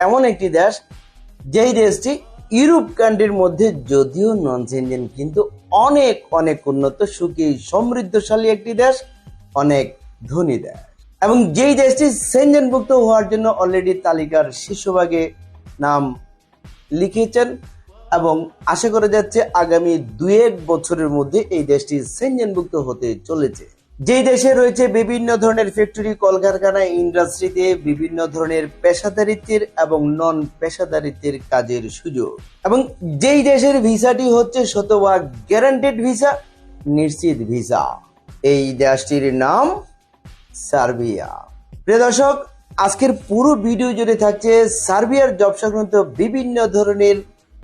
এমন একটি দেশ, যেই দেশটি ইউরোপ কান্ট্রির মধ্যে যদিও নন সেনজেন কিন্তু অনেক অনেক উন্নত, সুখী, সমৃদ্ধশালী একটি দেশ, অনেক ধনী দেশ। এবং যেই দেশটি সেনজেনভুক্ত হওয়ার জন্য অলরেডি তালিকার শীর্ষভাগে নাম লিখেছেন এবং আশা করা যাচ্ছে আগামী দুই এক বছরের মধ্যে এই দেশটি সেনজেনভুক্ত হতে চলেছে। যেই দেশে রয়েছে বিভিন্ন ধরনের ফ্যাক্টরি কলকারখানা ইন্ডাস্ট্রিতে বিভিন্ন ধরনের পেশাদারিত্বের এবং নন পেশাদারিত্বের কাজের সুযোগ। এবং যেই দেশের ভিসাটি হচ্ছে শতভাগ গ্যারান্টেড ভিসা নিশ্চিত ভিসা এই দেশটির নাম সার্বিয়া। প্রিয় দর্শক, আজকের পুরো ভিডিও জুড়ে থাকছে সার্বিয়ার জব সংক্রান্ত বিভিন্ন ধরনের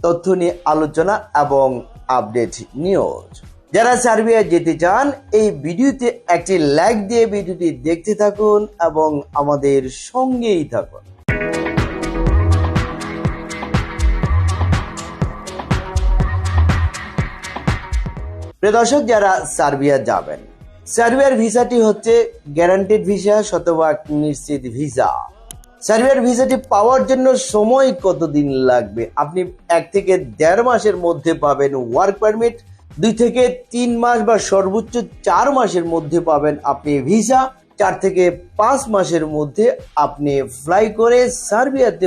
তথ্য নিয়ে আলোচনা এবং আপডেট নিউজ যারা সার্বিয়া যেতে চান, এই ভিডিওতে একটি লাইক দিয়ে ভিডিওটি দেখতে থাকুন এবং আমাদের সঙ্গেই থাকুন। প্রিয় দর্শক, যারা সার্বিয়া যাবেন, সার্বিয়ার ভিসাটি হচ্ছে গ্যারান্টেড ভিসা শতভাগ নিশ্চিত ভিসা সার্বিয়ার ভিসাটি পাওয়ার জন্য সময় কতদিন লাগবে? আপনি এক থেকে দেড় মাসের মধ্যে পাবেন ওয়ার্ক পারমিট দুই থেকে তিন মাস বা সর্বোচ্চ চার মাসের মধ্যে পাবেন আপনি ভিসা, চার থেকে পাঁচ মাসের মধ্যে আপনি ফ্লাই করে সার্বিয়াতে